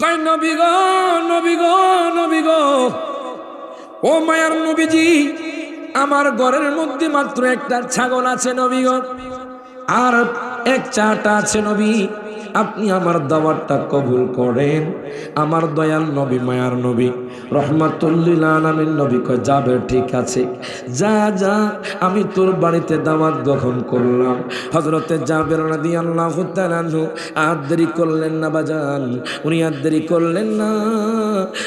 কয় নবী গো নবী গো নবী গো। ও মায়ার নবীজি, আমার ঘরের মধ্যে মাত্র একটা ছাগল আছে নবীগণ আর এক চাটা আছে নবী। আপনি আমার দাওয়াতটা কবুল করেন। আমার দয়াল নবী, মায়ার নবী, রহমাতুল্লিল আলামিন নবী কয়, যাবে, ঠিক আছে। যা যা, আমি তোর বাড়িতে দাওয়াত গ্রহণ করলাম। হজরতে জাবের রাদিয়াল্লাহু তাআলা আর দেরি করলেন না বাজান, উনি আর দেরি করলেন না।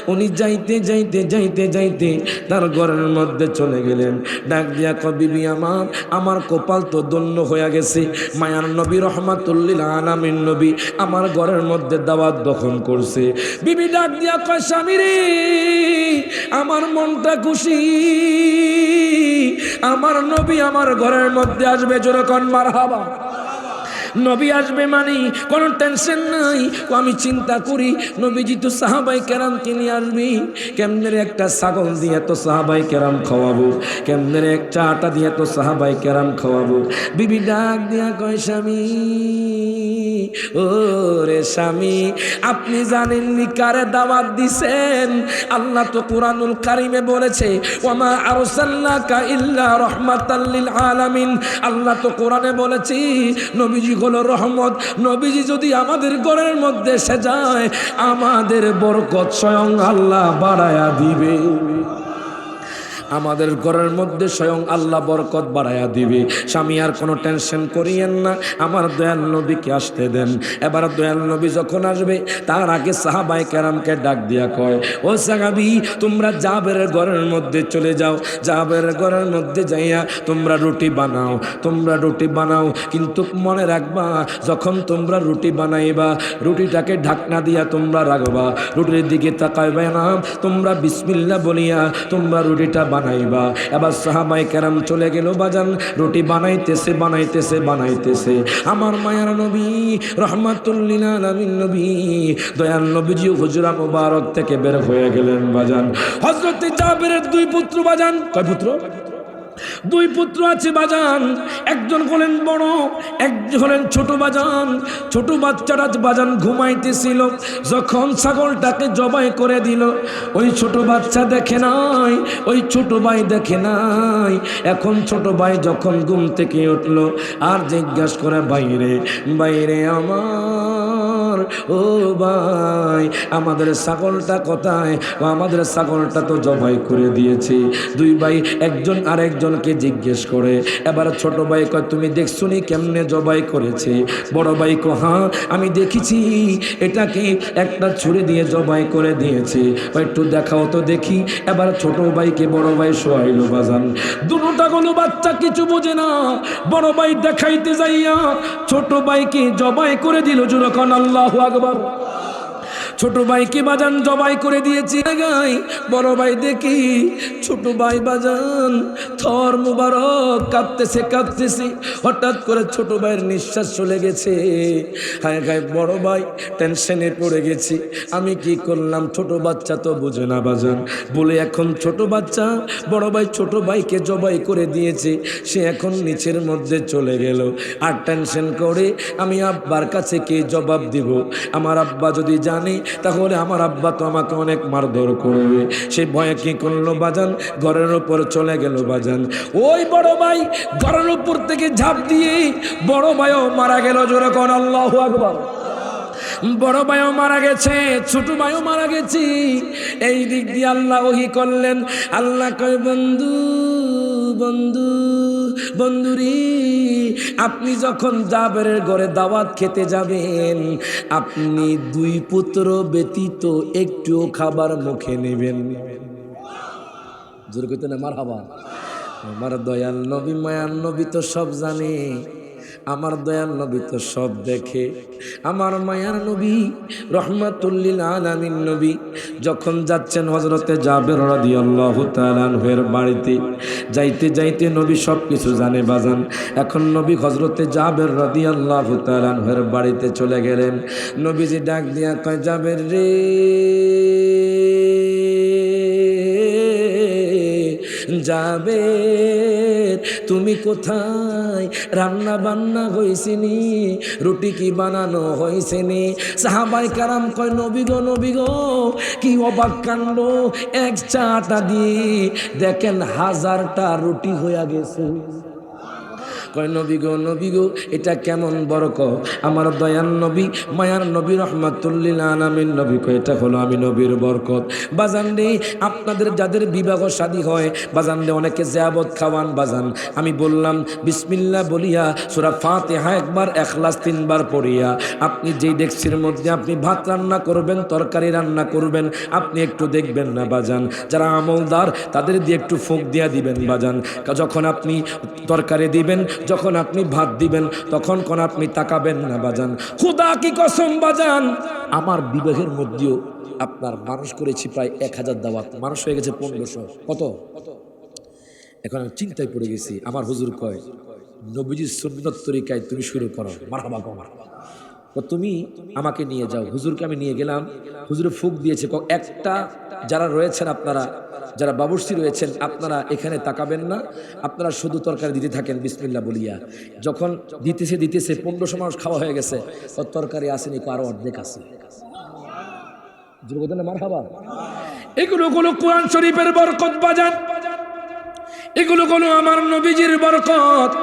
উনি যাইতে যাইতে যাইতে যাইতে তার ঘরের মধ্যে চলে গেলেন। ডাক দিয়া ক বিবি আমার আমার কপাল তো দন্য হয়ে গেছে। মায়ার নবী, রহমাতুল্লিল আলামিন নবী আমার ঘরের মধ্যে দাওয়াত দখল করছে। বিবি ডাক দিয়া কয়, স্বামী রে, আমার মনটা খুশি। আমার নবী আমার ঘরের মধ্যে আসবে যেরকম মার হাবা নবী আসবে মানে কোনো টেনশন নাই। আমি চিন্তা করি, নবীজি তো সাহাবাই কেরাম কিনে আসবি। কেমনের একটা ছাগল দিয়ে তো সাহাবাই কেরাম খাওয়াবো? কেমনের একটা আটা দিয়ে তো সাহাবাই কেরাম খাওয়াবো? বিবি ডাক দিয়া কয়, স্বামী ও রে স্বামী, আপনি জানেননি কারে দাওয়াত দিছেন? আল্লাহ তো কোরআনুল কারিমে বলেছে ওমা আরসাল্লাকা ইল্লা রাহমাতাল লিল আলামিন। আল্লাহ তো কোরআনে বলেছি, নবীজি হলো রহমত। নবীজি যদি আমাদের ঘরের মধ্যে এসে যায়, আমাদের বরকত স্বয়ং আল্লাহ বাড়ায়া দিবে। আমাদের ঘরের মধ্যে স্বয়ং আল্লাহ বরকত বাড়াইয়া দিবে। স্বামী আর কোনো টেনশন করিয়েন না, আমার দয়াল নবীকে আসতে দেন। এবার দয়াল নবী যখন আসবে, তার আগে সাহাবাই কেরামকে ডাক দিয়া কয়, ও সাহাবি, তোমরা জাবের ঘরের মধ্যে চলে যাও। জাবের ঘরের মধ্যে যাইয়া তোমরা রুটি বানাও, তোমরা রুটি বানাও। কিন্তু মনে রাখবা, যখন তোমরা রুটি বানাইবা, রুটিটাকে ঢাকনা দিয়া তোমরা রাখবা। রুটির দিকে তাকাইবে না, তোমরা বিসমিল্লা বলিয়া তোমরা রুটিটা বানাইবা। এবার সাহাবাই কেরাম চলে গেল, বাজান, রুটি বানাইতেছে বানাইতেছে বানাইতেছে। আমার মায়ার নবী, রহমাতুল্লিল আলমিন নবী, দয়াল নবীজি হুজরা মুবারক থেকে বের হয়ে গেলেন, বাজান। হজরত জাবেরের দুই পুত্র, বাজান। কয় পুত্র? দুই পুত্র আছে বাজান। একজন হলেন বড়, একজন হলেন ছোট বাজান। ছোট বাচ্চাটা বাজান ঘুমাইতেছিল, যখন ছাগলটাকে জবাই করে দিল। ওই ছোট বাচ্চা দেখে নাই, ওই ছোট ভাই দেখে নাই। এখন ছোট ভাই যখন ঘুম থেকে উঠল, আর জিজ্ঞাসা করে, বাইরে বাইরে আমার? ও ভাই, আমাদের ছাগলটা কোথায়? আমাদের ছাগলটা তো জবাই করে দিয়েছে। দুই ভাই, একজন আরেকজনকে জিজ্ঞেস করে, এবার ছোট ভাই কয়, তুমি দেখছ নি কেমনে জবাই করেছে? বড় ভাই কো হ্যাঁ আমি দেখেছি। এটাকে একটা ছুরি দিয়ে জবাই করে দিয়েছে? একটু দেখাও তো দেখি। এবার ছোট ভাইকে বড় ভাই শোয়াইলো বাজান। দুটা কোনো বাচ্চা কিছু বোঝে না। বড় ভাই দেখাইতে যাইয়া ছোট ভাইকে জবাই করে দিল যখন আল্লাহ আকবর। ছোট ভাইকে বাজান জবাই করে দিয়েছি গাই। বড় ভাই দেখি ছোট ভাই বাজান থর মুবারক কাঁপতেছে কাঁপতেছে হঠাৎ করে ছোট ভাইয়ের নিঃশ্বাস চলে গেছে। হায় গায়ে বড় ভাই টেনশনে পড়ে গেছি। আমি কি করলাম? ছোট বাচ্চা তো বুঝে না বাজান। বলে এখন ছোট বাচ্চা, বড় ভাই ছোট ভাইকে জবাই করে দিয়েছে। সে এখন নিচের মধ্যে চলে গেল। আর টেনশন করে আমি আব্বার কাছে কে জবাব দিব? আমার আব্বা যদি জানে তাহলে আমার আব্বা তো আমাকে অনেক মারধর করবে। সে ভয়ে কি করল বাজান? ঘরের উপর চলে গেল বাজান। ওই বড় ভাই ঘরের উপর থেকে ঝাঁপ দিয়ে বড় ভাইও মারা গেল, জোরে কন আল্লাহ আকবর। বড় ভাইও মারা গেছে, ছোট ভাইও মারা গেছি। এই দিক দিয়ে আল্লাহ ওহি করলেন। আল্লাহ কয়, বন্ধু বন্ধু বন্ধুরি আপনি যখন জাবেরের ঘরে দাওয়াত খেতে যাবেন, আপনি দুই পুত্র ব্যতীত একটুও খাবার মুখে নেবেন জোর করতে না মার হাবা আমার দয়াল নবী, মায়ার নবী তো সব জানে। আমার দয়াল নবী তো সব দেখে। আমার মায়ার নবী, রহমাতুল্লিল আলামিন নবী, যখন যাচ্ছেন হজরতে জাবের রাদিয়াল্লাহু তাআলা আনহুর বাড়িতে, যাইতে যাইতে নবী সব কিছু জানে বাজান। এখন নবী হজরতে জাবের রাদিয়াল্লাহু তাআলা আনহুর বাড়িতে চলে গেলেন। নবীজি ডাক দিয়া কয়, জাবের রে যাবে তুমি কোথায়? রান্না বান্না হয়েছিনি রুটি কি বানানো হয়েছেনি সাহাবাই কারাম কয়, নবী গো নবী গো, কি অবাক কাণ্ড। এক চাটা দিয়ে দেখেন হাজারটা রুটি হইয়া গেছে। কয়, নবী গো নবী গো, এটা কেমন বরক? আমার দয়ান নবী, মায়ার নবী, রহমাতুল্লিল আলামিন নবী, কয়, এটা হলো আমি নবীর বরকত। বাজান রে, আপনাদের যাদের বিবাহ শাদী হয়, বাজান রে, অনেকে জিয়াবত খাওয়ান, বাজান। আমি বললাম, বিসমিল্লাহ বলিয়া সুরা ফাতিহা একবার এখলাস তিনবার পড়িয়া, আপনি যেই ডেক্সির মধ্যে আপনি ভাত রান্না করবেন, তরকারি রান্না করবেন, আপনি একটু দেখবেন না, বাজান। যারা আমলদার, তাদের দিয়ে একটু ফুঁক দিয়া দিবেন, বাজান। যখন আপনি তরকারি দিবেন যখন আপনি ভাত দিবেন, তখন কোন আপনি তাকাবেন না বাজান। খুদা কি কসম বাজান? আমার বিবাহের মধ্যেও আপনার মানুষ করেছি প্রায় এক হাজার দাওয়াত। মানুষ হয়ে গেছে পনেরোশো। কত? এখন আমি চিন্তায় পড়ে গেছি। আমার হুজুর কয়, নবীজির সুন্নত তরিকায় তুমি শুরু করো। মারহাবা। তো তুমি আমাকে নিয়ে যাও। হুজুরকে আমি নিয়ে গেলাম। হুজুরে ফুক দিয়েছে। একটা যারা রয়েছেন আপনারা, যারা বাবুর্সি রয়েছেন, আপনারা এখানে তাকাবেন না। আপনারা শুধু তরকারি দিতে থাকেন বিসমিল্লা বলিয়া। যখন দিতেছে দিতেছে পনেরোশো মানুষ খাওয়া হয়ে গেছে। তরকারি আসেনি আরও অর্ধেক আছে। মার খাবার এগুলো কোনো কোরআন শরীফের বরকত, বাজান। এগুলো কোনো আমার নবীজির বরকত।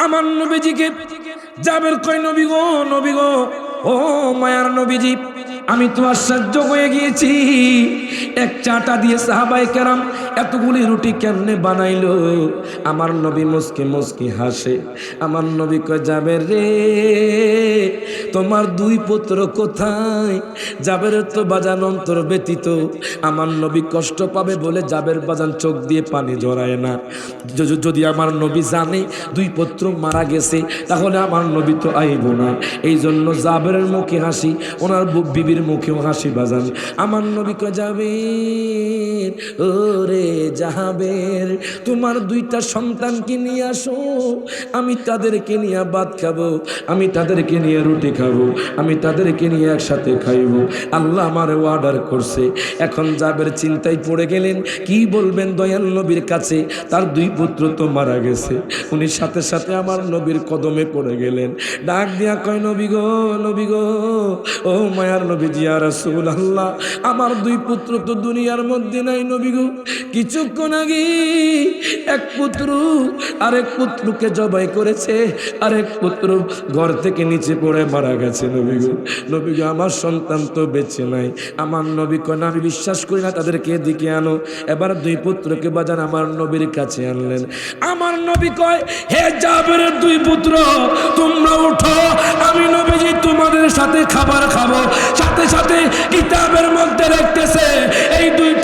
আমার নবীজিকে যাবের কই নবী গো নবী গো, ও মায়ার নবীজি, আমি তো আশ্চর্য হয়ে গিয়েছি। এক চাটা দিয়ে সাহাবাই কেরাম এতগুলি রুটি কেমনে বানাইল? আমার নবী মুসকে মুসকি হাসে, আমার নবী কয় যাবে রে তোমার দুই পুত্র কোথায়? জাবের তো বাজান অন্তর ব্যতীত। আমার নবী কষ্ট পাবে বলে জাবের বাজান চোখ দিয়ে পানি জড়ায় না। যদি আমার নবী জানে দুই পুত্র মারা গেছে, তাহলে আমার নবী তো আইব না। এই জন্য জাবেরের মুখে হাসি, ওনার বিবির মুখেও হাসি বাজান। আমার নবী কয় যাবে ওরে জাহাবের, তোমার দুইটা সন্তানকে নিয়ে আসো। আমি তাদেরকে নিয়ে ভাত খাব, আমি তাদেরকে নিয়ে রুটি খাব। আমি তাদেরকে নিয়ে একসাথে খাইবো। আল্লাহ আমার অর্ডার করছে। এখন যাবের চিন্তায় পড়ে গেলেন, কি বলবেন দয়াল নবীর কাছে? তার দুই পুত্র তো মারা গেছে। উনি সাথে সাথে আমার নবীর কদমে পড়ে গেলেন। ডাক দিয়া কয়, নবী গো নবী গো, ও মায়ার নবী জিয়া রাসূল আল্লাহ আমার দুই পুত্র তো দুনিয়ার মধ্যে নাই নবী গো। কিছুক্ষণ আগে এক পুত্র আরেক পুত্রকে জবাই করেছে। আরেক পুত্র ঘর থেকে নিচে পড়ে মারা মারা গেছে নবীগু। নবীগু, আমার সন্তান তো বেঁচে নাই। আমার নবী কেন আমি বিশ্বাস করি না তাদেরকে এদিকে আনো। এবার দুই পুত্রকে বাজান আমার নবীর কাছে আনলেন। আমার নবী কয়, হে যাবের দুই পুত্র, তোমরা উঠো আমি নবীজি তোমাদের সাথে খাবার খাব। সাথে সাথে কিতাবের মধ্যে রাখতেছে এই দুইটা